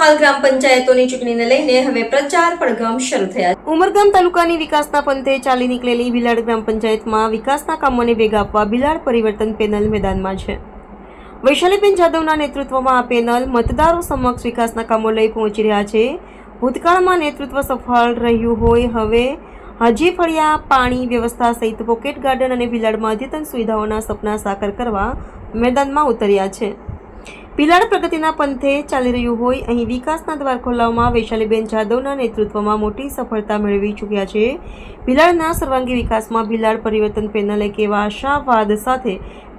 હાલ ગ્રામ પંચાયતોની ચૂંટણીને લઈને હવે પ્રચાર પડઘમ શરૂ થયા ઉમરગામ તાલુકાની વિકાસના પંથે ચાલી નીકળેલી બિલાડ ગ્રામ પંચાયતમાં વિકાસના કામોને વેગ આપવા બિલાડ પરિવર્તન પેનલ મેદાનમાં છે. વૈશાલીબેન જાદવના નેતૃત્વમાં આ પેનલ મતદારો સમક્ષ વિકાસના કામો લઈ પહોંચી રહ્યા છે. ભૂતકાળમાં નેતૃત્વ સફળ રહ્યું હોય હવે હજી ફળિયા, પાણી વ્યવસ્થા સહિત પોકેટ ગાર્ડન અને વિલાડમાં અદ્યતન સુવિધાઓના સપના સાકાર કરવા મેદાનમાં ઉતર્યા છે. ભીલાડ પ્રગતિના પંથે ચાલી રહ્યું હોય, અહીં વિકાસના દ્વાર ખોલાવમાં વૈશાલીબેન જાદવના નેતૃત્વમાં મોટી સફળતા મેળવી ચૂક્યા છે. ભિલાડના સર્વાંગી વિકાસમાં ભિલાડ પરિવર્તન પેનલ એક એવા આશાવાદ સાથે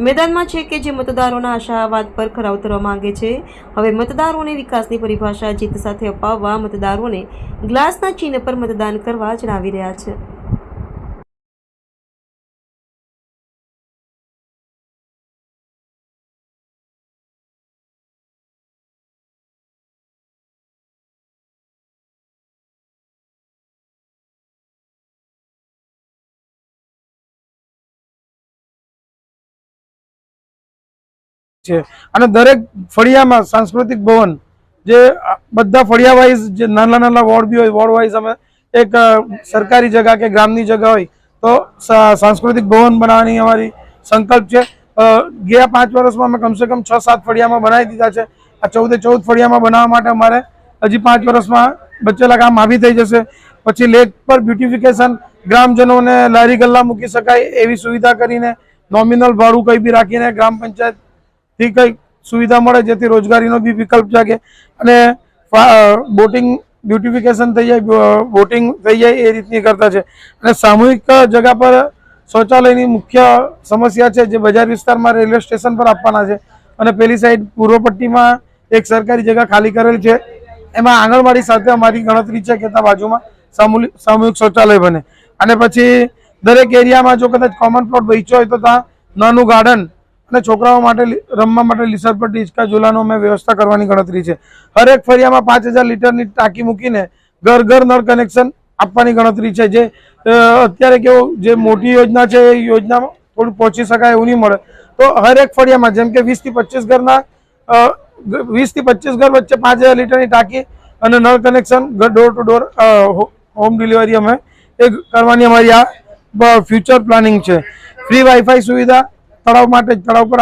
મેદાનમાં છે કે જે મતદારોના આશાવાદ પર ખરા ઉતરવા માંગે છે. હવે મતદારોને વિકાસની પરિભાષા જીત સાથે અપાવવા મતદારોને ગ્લાસના ચિહ્ન પર મતદાન કરવા જણાવી રહ્યા છે. છે. અને દરેક ફળિયામાં સાંસ્કૃતિક ભવન, જે બધા ફળિયા વાઇઝ, જે નાના નાના વોર્ડ બી હોય, વોર્ડ વાઇઝ અમે એક સરકારી જગા કે ગ્રામની જગા હોય, તો સાંસ્કૃતિક ભવન બનાવવાની અમારી સંકલ્પ છે. ગયા પાંચ વર્ષમાં અમે કમસે કમ છ સાત ફળિયામાં બનાવી દીધા છે. આ ચૌદે ચૌદ ફળિયામાં બનાવવા માટે અમારે હજી પાંચ વર્ષમાં બચેલા કામ આવી થઈ જશે. પછી લેક પર બ્યુટિફિકેશન, ગ્રામજનોને લારી ગલ્લા મૂકી શકાય એવી સુવિધા કરીને, નોમિનલ ભાડું કંઈ બી રાખીને ગ્રામ પંચાયત થી કંઈક સુવિધા મળે જેથી રોજગારીનો બી વિકલ્પ જાગે અને બોટિંગ બ્યુટિફિકેશન થઈ જાય બોટિંગ થઈ જાય એ રીતની કરતા છે. અને સામૂહિક જગા પર શૌચાલયની મુખ્ય સમસ્યા છે જે બજાર વિસ્તારમાં રેલવે સ્ટેશન પર આપવાના છે. અને પેલી સાઈડ પૂર્વ પટ્ટીમાં એક સરકારી જગા ખાલી કરેલ છે. એમાં આંગણવાડી સાથે અમારી ગણતરી છે કે ત્યાં બાજુમાં સામૂહિક શૌચાલય બને. અને પછી દરેક એરિયામાં જો કદાચ કોમન પ્લોટ વહેંચ્યો હોય તો ત્યાં નાનું ગાર્ડન અને છોકરાઓ માટે રમવા માટે લીસરપટ્ટી હિંચકા ઝૂલાનો અમે વ્યવસ્થા કરવાની ગણતરી છે. હરેક ફરિયામાં પાંચ હજાર લીટરની ટાંકી મૂકીને ઘર ઘર નળ કનેક્શન આપવાની ગણતરી છે. જે અત્યારે કેવું, જે મોટી યોજના છે, એ યોજનામાં થોડું પહોંચી શકાય એવું નહીં મળે. તો હરેક ફળિયામાં જેમ કે વીસથી પચીસ ઘરના વીસથી પચીસ ઘર વચ્ચે પાંચ હજાર લીટરની ટાંકી અને નળ connection door to door home delivery અમે એ કરવાની અમારી આ ફ્યુચર પ્લાનિંગ છે. ફ્રી વાઈફાઈ સુવિધા તળાવ માટે તળાવ પર